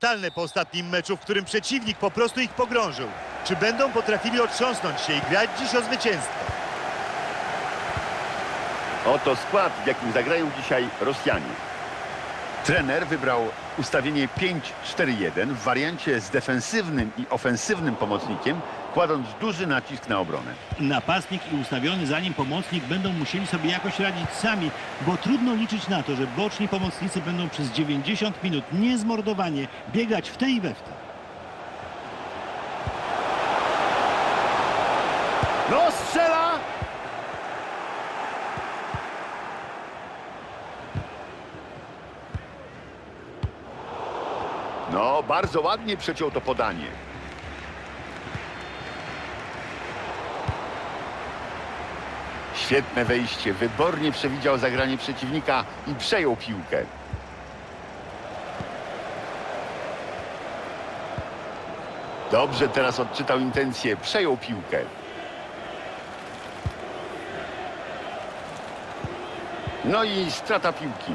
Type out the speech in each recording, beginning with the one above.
Talne po ostatnim meczu, w którym przeciwnik po prostu ich pogrążył. Czy będą potrafili otrząsnąć się i grać dziś o zwycięstwo? Oto skład, w jakim zagrają dzisiaj Rosjanie. Trener wybrał ustawienie 5-4-1 w wariancie z defensywnym i ofensywnym pomocnikiem, kładąc duży nacisk na obronę. Napastnik i ustawiony za nim pomocnik będą musieli sobie jakoś radzić sami, bo trudno liczyć na to, że boczni pomocnicy będą przez 90 minut niezmordowanie biegać w te i we w te. No strzela! No, bardzo ładnie przeciął to podanie. Świetne wejście, wybornie przewidział zagranie przeciwnika i przejął piłkę. Dobrze teraz odczytał intencję, przejął piłkę. No i strata piłki.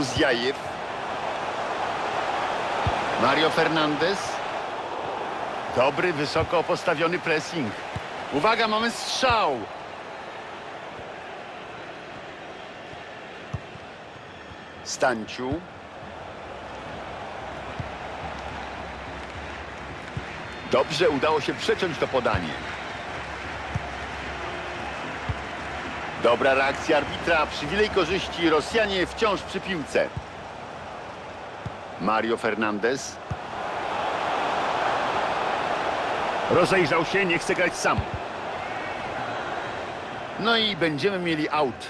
Uzjajew. Mario Fernandez. Dobry, wysoko postawiony pressing. Uwaga, mamy strzał. Stanciu. Dobrze udało się przeciąć to podanie. Dobra reakcja arbitra, przywilej korzyści, Rosjanie wciąż przy piłce. Mario Fernandez. Rozejrzał się, nie chce grać sam. No i będziemy mieli aut.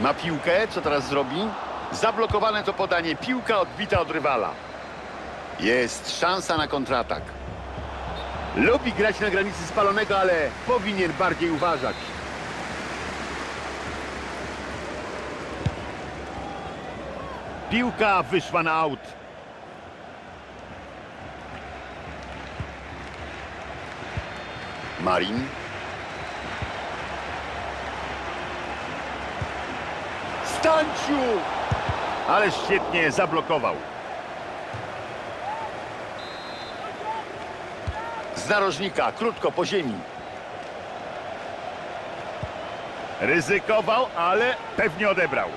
Ma piłkę, co teraz zrobi? Zablokowane to podanie, piłka odbita od rywala. Jest szansa na kontratak. Lubi grać na granicy spalonego, ale powinien bardziej uważać. Piłka wyszła na aut. Marin. Stanciu! Ale świetnie zablokował. Z narożnika, krótko po ziemi. Ryzykował, ale pewnie odebrał.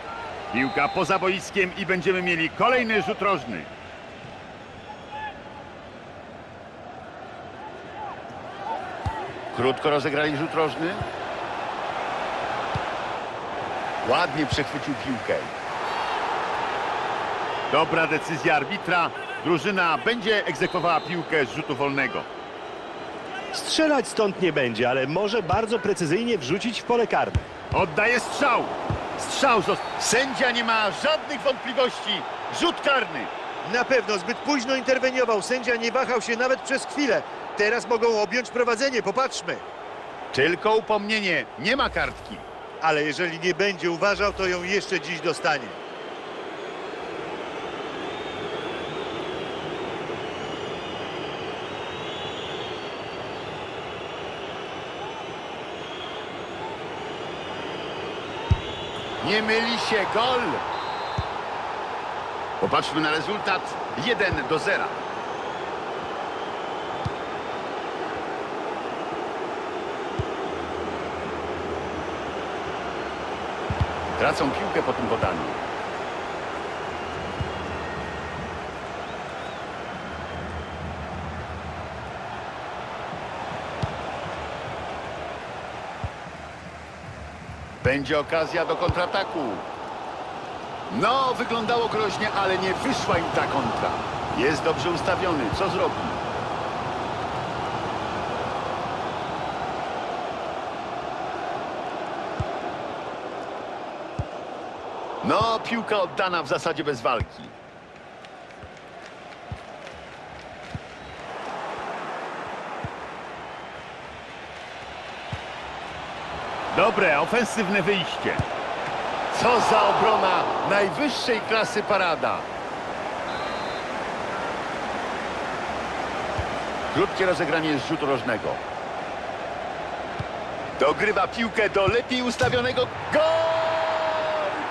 Piłka poza boiskiem i będziemy mieli kolejny rzut rożny. Krótko rozegrali rzut rożny. Ładnie przechwycił piłkę. Dobra decyzja arbitra. Drużyna będzie egzekwowała piłkę z rzutu wolnego. Strzelać stąd nie będzie, ale może bardzo precyzyjnie wrzucić w pole karne. Oddaje strzał. Strzał został. Sędzia nie ma żadnych wątpliwości. Rzut karny. Na pewno zbyt późno interweniował. Sędzia nie wahał się nawet przez chwilę. Teraz mogą objąć prowadzenie, popatrzmy. Tylko upomnienie. Nie ma kartki. Ale jeżeli nie będzie uważał, to ją jeszcze dziś dostanie. Nie myli się. Gol. Popatrzmy na rezultat. 1 do 0. Tracą piłkę po tym podaniu. Będzie okazja do kontrataku. No, wyglądało groźnie, ale nie wyszła im ta kontra. Jest dobrze ustawiony. Co zrobi? No, piłka oddana w zasadzie bez walki. Dobre, ofensywne wyjście. Co za obrona najwyższej klasy parada. Krótkie rozegranie z rzutu rożnego. Dogrywa piłkę do lepiej ustawionego. Gol!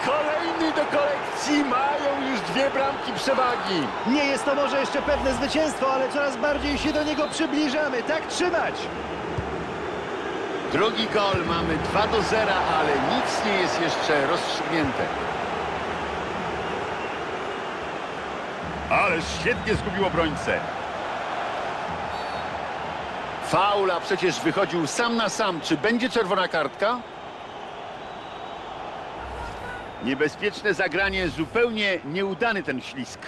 Kolejny do kolekcji. Mają już dwie bramki przewagi. Nie jest to może jeszcze pewne zwycięstwo, ale coraz bardziej się do niego przybliżamy. Tak trzymać! Drugi gol. Mamy 2 do 0, ale nic nie jest jeszcze rozstrzygnięte. Ale świetnie zgubił obrońcę. Faula przecież wychodził sam na sam. Czy będzie czerwona kartka? Niebezpieczne zagranie, zupełnie nieudany ten ślisk.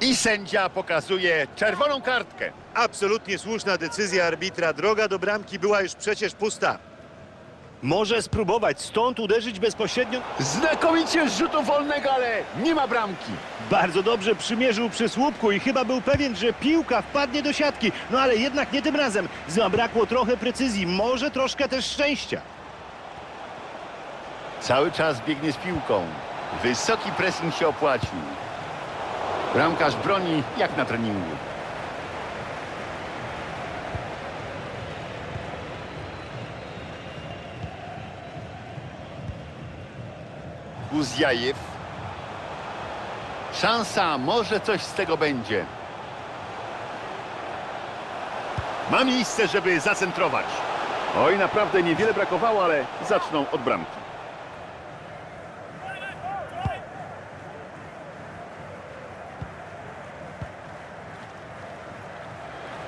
I sędzia pokazuje czerwoną kartkę. Absolutnie słuszna decyzja arbitra. Droga do bramki była już przecież pusta. Może spróbować stąd uderzyć bezpośrednio. Znakomicie z rzutu wolnego, ale nie ma bramki. Bardzo dobrze przymierzył przy słupku i chyba był pewien, że piłka wpadnie do siatki. No ale jednak nie tym razem. Zabrakło trochę precyzji, może troszkę też szczęścia. Cały czas biegnie z piłką. Wysoki pressing się opłacił. Bramkarz broni jak na treningu. Uzjajew. Szansa, może coś z tego będzie. Ma miejsce, żeby zacentrować. Oj, naprawdę niewiele brakowało, ale zaczną od bramki.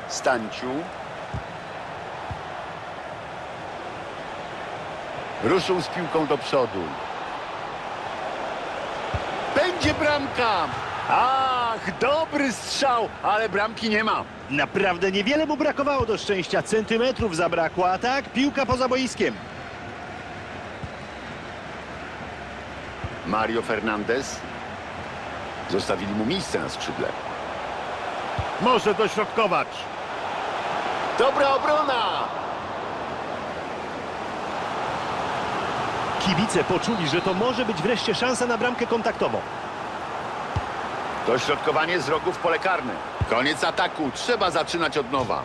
Stanciu. Ruszył z piłką do przodu. Będzie bramka! Ach, dobry strzał, ale bramki nie ma. Naprawdę niewiele mu brakowało do szczęścia. Centymetrów zabrakło, a tak piłka poza boiskiem. Mario Fernandez. Zostawili mu miejsce na skrzydle. Może dośrodkować. Dobra obrona! Kibice poczuli, że to może być wreszcie szansa na bramkę kontaktową. Dośrodkowanie z rogu w pole karne. Koniec ataku. Trzeba zaczynać od nowa.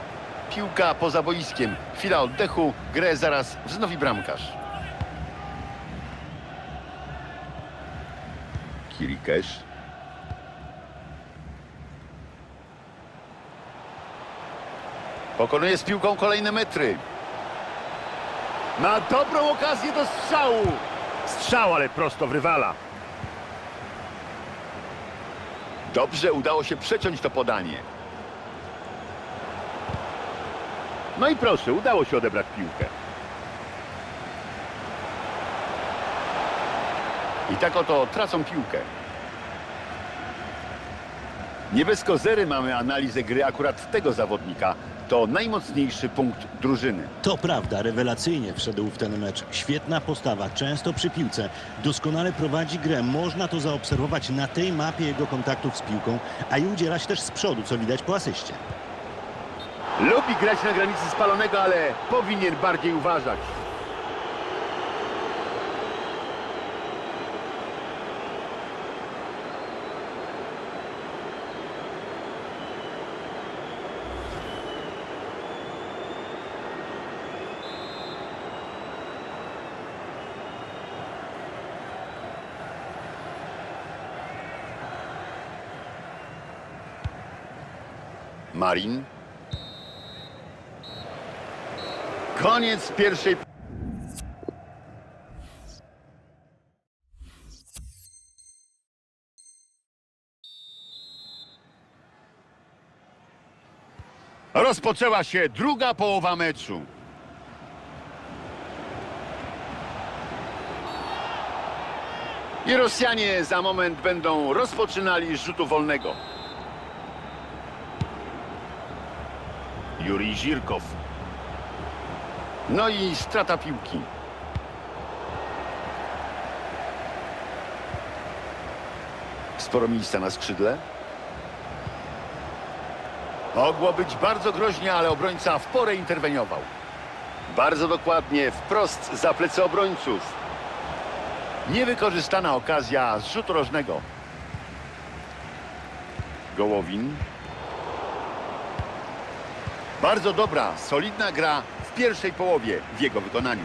Piłka poza boiskiem. Chwila oddechu. Grę zaraz wznowi bramkarz. Kirikesz. Pokonuje z piłką kolejne metry. Ma dobrą okazję do strzału. Strzał, ale prosto w rywala. Dobrze udało się przeciąć to podanie. No i proszę, udało się odebrać piłkę. I tak oto tracą piłkę. Nie bez kozery mamy analizę gry akurat tego zawodnika. To najmocniejszy punkt drużyny. To prawda, rewelacyjnie wszedł w ten mecz. Świetna postawa, często przy piłce. Doskonale prowadzi grę. Można to zaobserwować na tej mapie jego kontaktów z piłką, a i udziela się też z przodu, co widać po asyście. Lubi grać na granicy spalonego, ale powinien bardziej uważać. Marin. Koniec pierwszej. Rozpoczęła się druga połowa meczu. I Rosjanie za moment będą rozpoczynali rzutu wolnego. Jurij Żirkow. No i strata piłki. Sporo miejsca na skrzydle. Mogło być bardzo groźnie, ale obrońca w porę interweniował. Bardzo dokładnie, wprost za plecy obrońców. Niewykorzystana okazja z rzutu rożnego. Gołowin. Bardzo dobra, solidna gra w pierwszej połowie w jego wykonaniu.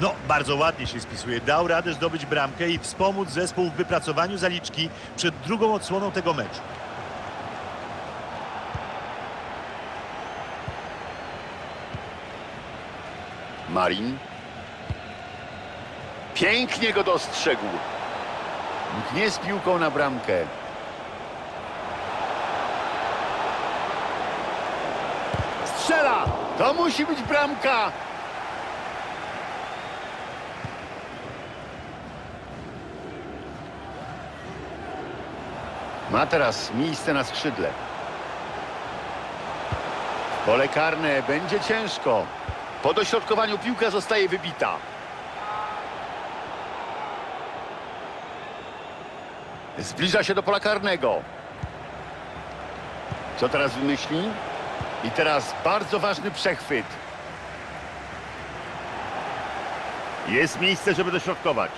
No, bardzo ładnie się spisuje. Dał radę zdobyć bramkę i wspomóc zespół w wypracowaniu zaliczki przed drugą odsłoną tego meczu. Marin. Pięknie go dostrzegł. Mknie z piłką na bramkę. Strzela! To musi być bramka! Ma teraz miejsce na skrzydle. Pole karne będzie ciężko. Po dośrodkowaniu piłka zostaje wybita. Zbliża się do pola karnego. Co teraz wymyśli? I teraz bardzo ważny przechwyt. Jest miejsce, żeby dośrodkować.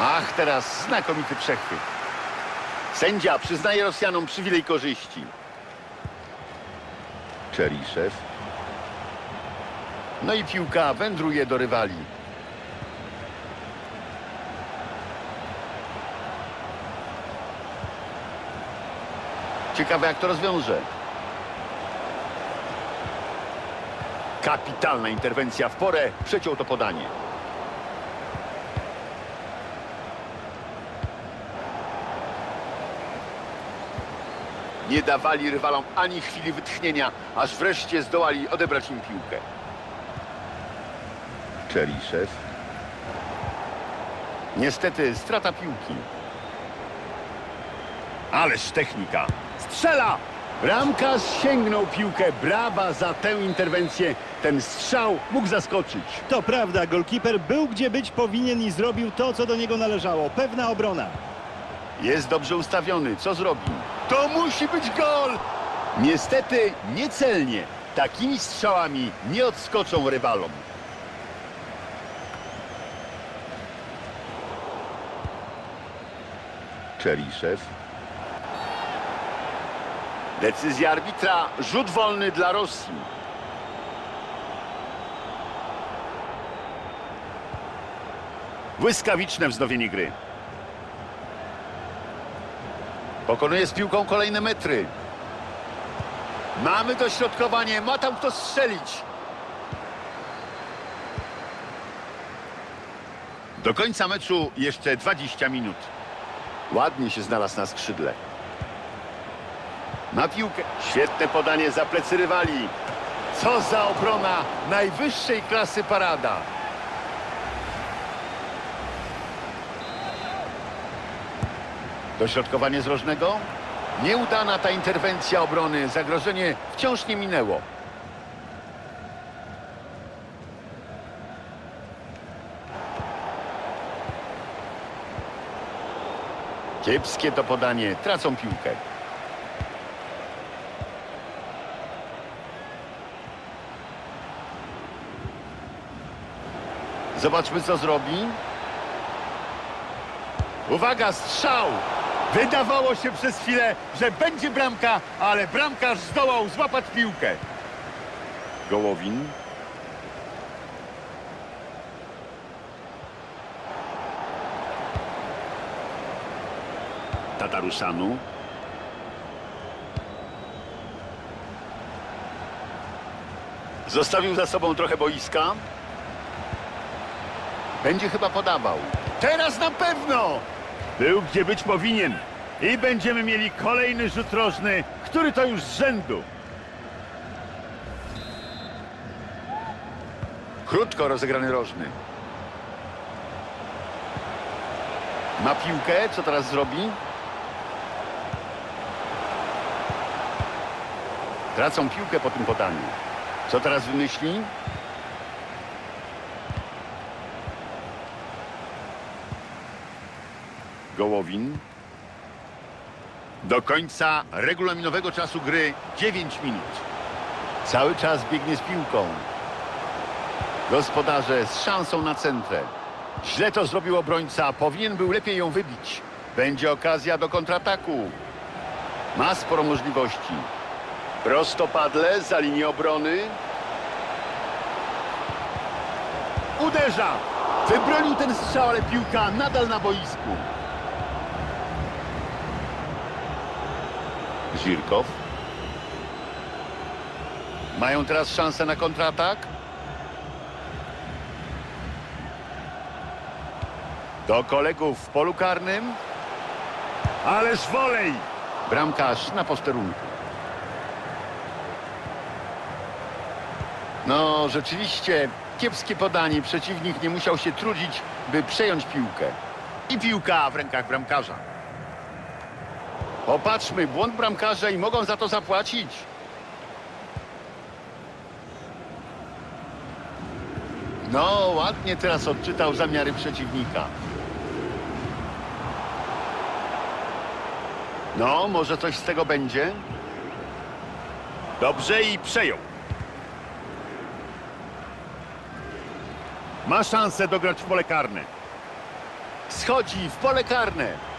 Ach, teraz znakomity przechwyt. Sędzia przyznaje Rosjanom przywilej korzyści. Czeriszew. No i piłka wędruje do rywali. Ciekawe jak to rozwiąże. Kapitalna interwencja w porę. Przeciął to podanie. Nie dawali rywalom ani chwili wytchnienia, aż wreszcie zdołali odebrać im piłkę. Czeriszew. Niestety strata piłki. Ależ technika. Strzela! Bramkarz sięgnął piłkę. Brawa za tę interwencję. Ten strzał mógł zaskoczyć. To prawda, golkiper był gdzie być powinien i zrobił to, co do niego należało. Pewna obrona. Jest dobrze ustawiony. Co zrobi? To musi być gol! Niestety niecelnie. Takimi strzałami nie odskoczą rywalom. Czeriszew. Decyzja arbitra. Rzut wolny dla Rosji. Błyskawiczne wznowienie gry. Pokonuje z piłką kolejne metry. Mamy dośrodkowanie, ma tam kto strzelić. Do końca meczu jeszcze 20 minut. Ładnie się znalazł na skrzydle. Na piłkę. Świetne podanie za plecy rywali. Co za obrona najwyższej klasy parada. Dośrodkowanie z rożnego. Nieudana ta interwencja obrony. Zagrożenie wciąż nie minęło. Kiepskie to podanie. Tracą piłkę. Zobaczmy, co zrobi. Uwaga, strzał! Wydawało się przez chwilę, że będzie bramka, ale bramkarz zdołał złapać piłkę. Gołowin. Tataruszanu. Zostawił za sobą trochę boiska. Będzie chyba podawał. Teraz na pewno! Był gdzie być powinien. I będziemy mieli kolejny rzut rożny, który to już z rzędu. Krótko rozegrany rożny. Ma piłkę, co teraz zrobi? Tracą piłkę po tym podaniu. Co teraz wymyśli? Gołowin. Do końca regulaminowego czasu gry 9 minut. Cały czas biegnie z piłką. Gospodarze z szansą na centrę. Źle to zrobił obrońca, powinien był lepiej ją wybić. Będzie okazja do kontrataku. Ma sporo możliwości. Prostopadle za linię obrony. Uderza! Wybronił ten strzał, ale piłka nadal na boisku. Żirkow. Mają teraz szansę na kontratak. Do kolegów w polu karnym. Ależ wolej! Bramkarz na posterunku. No, rzeczywiście kiepskie podanie. Przeciwnik nie musiał się trudzić, by przejąć piłkę. I piłka w rękach bramkarza. Popatrzmy, błąd bramkarza i mogą za to zapłacić. No, ładnie teraz odczytał zamiary przeciwnika. No, może coś z tego będzie? Dobrze i przejął. Ma szansę dograć w pole karne. Schodzi w pole karne.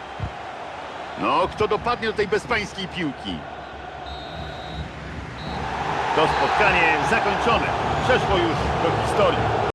No, kto dopadnie do tej bezpańskiej piłki? To spotkanie zakończone. Przeszło już do historii.